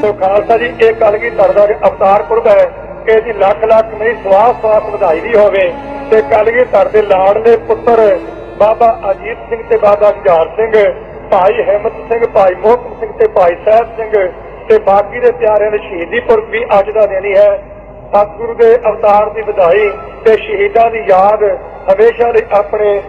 ਸੋ ਖਾਲਸਾ ਜੀ, ਇਹ ਕਲਗੀ ਦਾ ਅਵਤਾਰ ਪੁਰਬ ਹੈ ਕਿ ਇਹਦੀ ਲੱਖ ਲੱਖ ਨਹੀਂ ਸਵਾਸ ਸਵਾਸ ਵਧਾਈ ਦੀ ਹੋਵੇ। ਤੇ ਕਲਗੀ ਦੇ ਲਾੜਲੇ ਪੁੱਤਰ ਬਾਬਾ ਅਜੀਤ ਸਿੰਘ ਤੇ ਬਾਬਾ ਜੁਝਾਰ ਸਿੰਘ, ਭਾਈ ਹਿੰਮਤ ਸਿੰਘ, ਭਾਈ ਮੋਹਕਮ ਸਿੰਘ ਤੇ ਭਾਈ ਸਾਹਿਬ ਸਿੰਘ ਤੇ ਬਾਕੀ ਦੇ ਪਿਆਰਿਆਂ ਦੇ ਸ਼ਹੀਦੀ ਪੁਰਬ ਵੀ ਅੱਜ ਦਾ ਦਿਨ ਹੀ ਹੈ। ਸਤਿਗੁਰੂ ਦੇ ਅਵਤਾਰ ਦੀ ਵਧਾਈ ਤੇ ਸ਼ਹੀਦਾਂ ਦੀ ਯਾਦ ਹਮੇਸ਼ਾ ਲਈ ਆਪਣੇ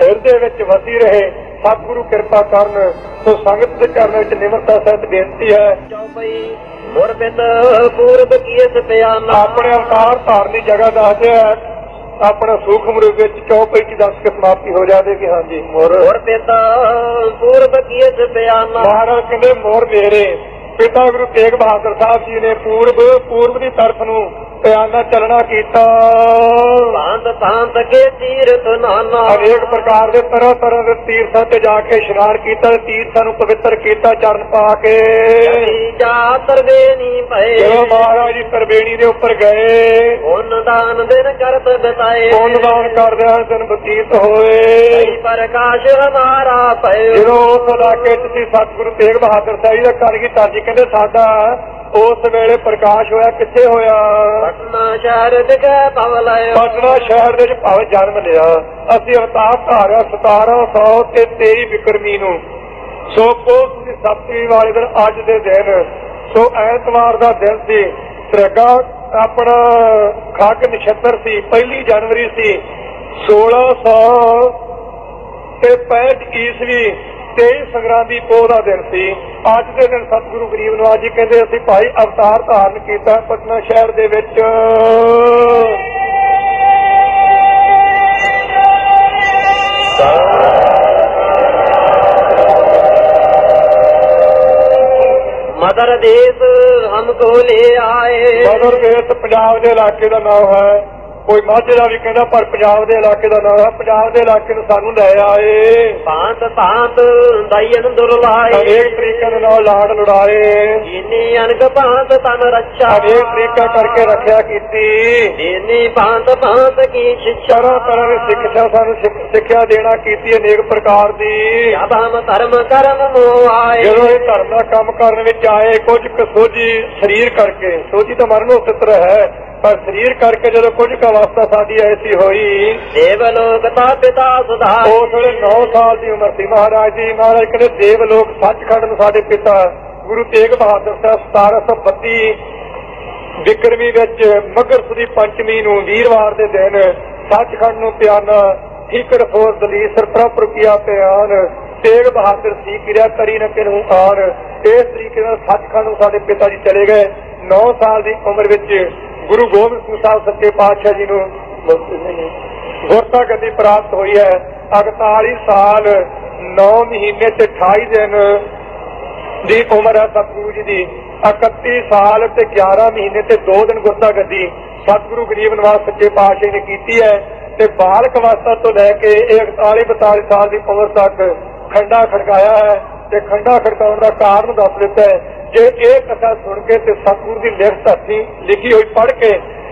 ਹਿਰਦੇ ਵਿੱਚ ਵਸੀ ਰਹੇ। ਸਤਿਗੁਰੂ ਕਿਰਪਾ ਕਰਨ ਸੋ ਸੰਗਤ ਦੇ ਚਰਨਾਂ ਵਿੱਚ ਨਿਮਰਤਾ ਸਹਿਤ ਬੇਨਤੀ ਹੈ। ਚੌਪਈ ਮੁਰਬਿੰਦ ਪੂਰਬ ਕੀਸ ਪਿਆਨਾ ਆਪਣੇ ਅਵਤਾਰ ਧਾਰਨ ਦੀ ਜਗ੍ਹਾ ਦੱਸਦੇ ਆ ਆਪਣਾ ਸੂਖਮ ਰੂਪ ਵਿੱਚ ਚੌਪਈ ਚ ਦੱਸ ਕੇ ਸਮਾਪਤੀ ਹੋ ਜਾਵੇ ਕਿ ਹਾਂਜੀ। ਮੋਰ ਮੁਰਬਿੰਦ ਪੂਰਬ ਕੀਸ ਪਿਆਨਾ ਮਹਾਰਾਜ ਕਹਿੰਦੇ ਮੋਰ ਮੇਰੇ ਪਿਤਾ ਗੁਰੂ ਤੇਗ ਬਹਾਦਰ ਸਾਹਿਬ ਜੀ ਨੇ ਪੂਰਬ ਪੂਰਬ ਦੀ ਤਰਫ ਨੂੰ ਪਿਆਨਾ ਚੱਲਣਾ ਕੀਤਾ। ਭਾਂਤ ਭਾਂਤ ਕੇ ਤੀਰਥ ਨਾਨਾ। ਅਨੇਕ ਪ੍ਰਕਾਰ ਦੇ ਤਰ੍ਹਾਂ ਤਰ੍ਹਾਂ ਦੇ ਤੀਰਥਾਂ ਤੇ ਜਾ ਕੇ ਇਸ਼ਨਾਨ ਕੀਤਾ ਤੇ ਤੀਰਥਾਂ ਨੂੰ ਪਵਿੱਤਰ ਕੀਤਾ ਚਰਨ ਪਾ ਕੇ। ਜਾ ਤਰਵੇ ਨੀ ਪਏ ਜਦੋਂ ਮਹਾਰਾਜ ਜੀ ਤਰਬੇਣੀ ਦੇ ਉੱਪਰ ਗਏ ਪੁੰਨ ਦਾਨ ਦਿਨ ਕਰਤ ਬਤਾਏ। ਪੁੰਨਦਾਨ ਕਰਦਿਆਂ ਦਿਨ ਬਤੀਤ ਹੋਏ। ਪ੍ਰਕਾਸ਼ ਹਮਾਰਾ ਪਏ ਜਦੋਂ ਉਸ ਇਲਾਕੇ 'ਚ ਸੀ ਸਤਿਗੁਰੂ ਤੇਗ ਬਹਾਦਰ ਸਾਹਿਬ ਦਾ ਕਲਗੀ ਜੀ ਕਹਿੰਦੇ ਸਾਡਾ ਉਸ ਵੇਲੇ ਪ੍ਰਕਾਸ਼ ਹੋਇਆ ਕਿੱਥੇ ਹੋਇਆ? ਪਟਨਾ ਸ਼ਹਿਰ ਦਿਖੇ ਪਵਲਇ ਪਟਨਾ ਸ਼ਹਿਰ ਦੇ ਵਿੱਚ ਭਾਵੇਂ ਜਨਮ ਲਿਆ। ਅਸੀਂ ਅਵਤਾਰ ਧਾਰਿਆ 1700 ਤੇ 23 ਵਿਕਰਮੀ ਨੂੰ। ਸੋ ਪੋਸ ਦੀ ਸਪਤਮੀ ਵਾਲੇ ਦਿਨ ਅੱਜ ਦੇ ਦਿਨ ਸੋ ਐਤਵਾਰ ਦਾ ਦਿਨ ਸੀ। ਸਰਗਾ ਆਪਣਾ ਖਾਕ ਨਛੱਤਰ ਸੀ ਪਹਿਲੀ ਜਨਵਰੀ ਸੀ। 1600 ਤੇ 65 ਈਸਵੀ 23 ਸੰਗਰਾਂਦੀ ਪੋਹ ਦਾ ਦਿਨ ਸੀ। ਅੱਜ ਦੇ ਦਿਨ ਸਤਿਗੁਰੂ ਗਰੀਬ ਨਵਾਜ ਜੀ ਕਹਿੰਦੇ ਅਸੀਂ ਭਾਈ ਅਵਤਾਰ ਧਾਰਨ ਕੀਤਾ ਪਟਨਾ ਸ਼ਹਿਰ ਦੇ ਵਿੱਚ। ਮਦਰ ਦੇਸ ਹਮਕੋ ਲੈ ਆਏ। ਮਦਰ ਵੇਸ ਪੰਜਾਬ ਦੇ ਇਲਾਕੇ ਦਾ ਨਾਮ ਹੈ। ਕੋਈ ਮਾਝੇ ਦਾ ਵੀ ਕਹਿੰਦਾ ਪਰ ਪੰਜਾਬ ਦੇ ਇਲਾਕੇ ਦਾ ਨਾਮ ਹੈ ਪੰਜਾਬ ਦੇ ਇਲਾਕੇ ਨੂੰ ਸਾਨੂੰ ਲੈ ਆਏ। ਭਾਂਤ ਭਾਂਤ ਦਇਨ ਦੁਰਲਾਏ ਅਨੇਕ ਤਰੀਕਿਆਂ ਦੇ ਨਾਲ ਲਾੜ ਲੜਾਏ। ਜਿਨੀ ਅਨਕ ਭਾਂਤ ਤਨ ਰੱਛਾ ਅਨੇਕ ਤਰੀਕਾ ਕਰਕੇ ਰੱਖਿਆ ਕੀਤੀ। ਜਿਨੀ ਭਾਂਤ ਭਾਂਤ ਕੀ ਸ਼ਿक्षा ਤਰ੍ਹਾਂ ਦੀ ਸਿੱਖਿਆ ਸਾਨੂੰ ਸਿੱਖ- ਸਿੱਖਿਆ ਦੇਣਾ ਕੀਤੀ ਅਨੇਕ ਪ੍ਰਕਾਰ ਦੀ। ਜਦਮ ਧਰਮ ਕਰਮ ਮੋ ਆਏ। ਜਦੋਂ ਇਹ ਧਰਮ ਦਾ ਕੰਮ ਕਰਨ ਵਿੱਚ ਆਏ ਕੁਝ ਕੁ ਸੋਝੀ ਸਰੀਰ ਕਰਕੇ ਸੋਝੀ ਤਾਂ ਮਰਨ ਉਤਰ ਹੈ ਪਰ ਸਰੀਰ ਕਰਕੇ ਜਦੋਂ ਕੁਝ ਕੁ ਅਵਸਥਾ ਸਾਡੀ ਐਸੀ ਹੋਈ ਦੇਵ ਲੋਕ ਤਾ ਪਿਤਾ ਸੁਧਾਰ। ਉਸ ਵੇਲੇ 9 ਸਾਲ ਦੀ ਉਮਰ ਸੀ ਮਹਾਰਾਜ ਦੀ ਮਹਾਰਾਜ ਕਹਿੰਦੇ ਦੇਵ ਲੋਕ ਸੱਚਖੰਡ ਨੂੰ ਸਾਡੇ ਪਿਤਾ ਗੁਰੂ ਤੇਗ ਬਹਾਦਰ ਸਾਹਿਬ 1732 ਵਿਕਰਮੀ ਵਿੱਚ ਮਗਰ ਸੁਦੀ ਪੰਚਮੀ ਨੂੰ ਵੀਰਵਾਰ ਦੇ ਦਿਨ ਸੱਚਖੰਡ ਨੂੰ ਪਿਆਨਾ ਠੀਕੜ ਫੋਰ ਦਲੀਸਰ ਪ੍ਰਪਰ ਕੀਆ ਪਿਆਨ ਤੇਗ ਬਹਾਦਰ ਸੀ ਕਿਰਿਆ ਕਰੀ ਨ ਕਿਨੂੰ ਆਨ ਇਸ ਤਰੀਕੇ ਨਾਲ ਸੱਚਖੰਡ ਨੂੰ ਸਾਡੇ ਪਿਤਾ ਜੀ ਚਲੇ ਗਏ। 9 ਸਾਲ ਦੀ ਉਮਰ ਵਿੱਚ ਗੁਰੂ ਗੋਬਿੰਦ ਸਿੰਘ ਸਾਹਿਬ ਸੱਚੇ ਪਾਤਸ਼ਾਹ ਜੀ ਨੂੰ ਗੁਰਤਾ ਗੱਦੀ ਪ੍ਰਾਪਤ ਹੋਈ ਹੈ। 41 ਸਾਲ 9 ਮਹੀਨੇ ਤੇ 28 ਦਿਨ ਦੀ ਉਮਰ ਹੈ ਸਤਿਗੁਰੂ ਜੀ ਦੀ। 31 ਸਾਲ ਤੇ 11 ਮਹੀਨੇ ਤੇ 2 ਦਿਨ ਗੁਰਤਾ ਗੱਦੀ ਸਤਿਗੁਰੂ ਗਰੀਬ ਨਿਵਾਸ ਸੱਚੇ ਪਾਤਸ਼ਾਹ ਨੇ ਕੀਤੀ ਹੈ ਤੇ ਬਾਲਕ ਅਵਸਥਾ ਤੋਂ ਲੈ ਕੇ ਇਹ 41 42 ਸਾਲ ਦੀ ਉਮਰ ਤੱਕ ਖੰਡਾ ਖੜਕਾਇਆ ਹੈ ਤੇ ਖੰਡਾ ਖੜਕਾਉਣ ਦਾ ਕਾਰਨ ਦੱਸ ਦਿੱਤਾ ਹੈ। ਜੇ ਇਹ ਕਥਾ ਸੁਣ ਕੇ ਤੇ ਸਤਿਗੁਰੂ ਦੀ ਲਿਖ ਧਰਤੀ ਲਿਖੀ ਹੋਈ ਪੜ੍ਹ ਕੇ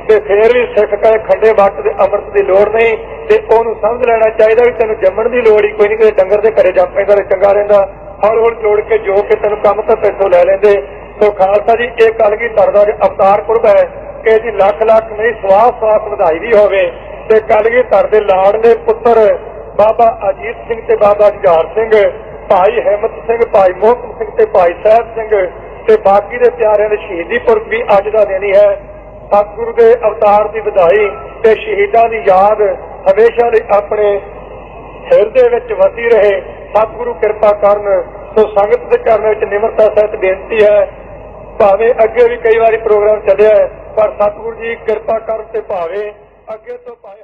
ਤੇ ਫੇਰ ਵੀ ਸਿੱਖ ਕਹੇ, ਖੰਡੇ ਵੱਟ ਦੇ ਅੰਮ੍ਰਿਤ ਦੀ ਲੋੜ ਨਹੀਂ ਤੇ ਉਹਨੂੰ ਸਮਝ ਲੈਣਾ ਚਾਹੀਦਾ ਵੀ ਤੈਨੂੰ ਜੰਮਣ ਦੀ ਲੋੜ ਹੀ ਕੋਈ ਨਹੀਂ ਕਿ ਡੰਗਰ ਦੇ ਘਰੇ ਜੰਮ ਪੈਂਦਾ ਚੰਗਾ ਰਹਿੰਦਾ। ਹੌਲ ਹੌਲ ਜੋੜ ਕੇ ਜੋ ਕਿ ਤੈਨੂੰ ਕੰਮ ਤਾਂ ਪੈਸੋਂ ਲੈ ਲੈਂਦੇ। ਸੋ ਖਾਲਸਾ ਜੀ, ਇਹ ਕਲਗੀ ਦਾ ਜੋ ਅਵਤਾਰ ਪੁਰਬ ਹੈ ਕਿ ਜੀ ਲੱਖ ਲੱਖ ਨਹੀਂ ਸਵਾਸ ਸਵਾਸ ਵਧਾਈ ਵੀ ਹੋਵੇ। ਤੇ ਕਲਗੀ ਦੇ ਲਾੜ ਦੇ ਪੁੱਤਰ ਬਾਬਾ ਅਜੀਤ ਸਿੰਘ ਤੇ ਬਾਬਾ ਜੁਝਾਰ ਸਿੰਘ, ਭਾਈ ਹਿੰਮਤ ਸਿੰਘ, ਭਾਈ ਮੋਹਕਮ ਸਿੰਘ ਤੇ ਭਾਈ ਸਾਹਿਬ ਸਿੰਘ। ਤੇ ਬਾਕੀ ਦੇ ਪਿਆਰਿਆਂ ਦੇ ਸ਼ਹੀਦੀ ਪੁਰਬ ਵੀ ਅੱਜ ਦਾ ਦਿਨ ਹੀ ਹੈ। ਸਤਿਗੁਰੂ ਦੇ ਅਵਤਾਰ ਦੀ ਵਧਾਈ ਤੇ ਸ਼ਹੀਦਾਂ ਦੀ ਯਾਦ ਹਮੇਸ਼ਾ ਲਈ ਆਪਣੇ ਹਿਰਦੇ ਵਿੱਚ ਵਸੀ ਰਹੇ। ਸਤਿਗੁਰੂ ਕਿਰਪਾ ਕਰਨ ਸੋ ਸੰਗਤ ਦੇ ਚਰਨਾਂ ਵਿੱਚ ਨਿਮਰਤਾ ਸਹਿਤ ਬੇਨਤੀ ਹੈ। ਭਾਵੇਂ ਅੱਗੇ ਵੀ ਕਈ ਵਾਰੀ ਪ੍ਰੋਗਰਾਮ ਚੱਲਿਆ ਹੈ, ਪਰ ਸਤਿਗੁਰੂ ਜੀ ਕਿਰਪਾ ਕਰਨ ਤੇ ਭਾਵੇਂ ਅੱਗੇ ਤੋਂ ਭਾਵੇਂ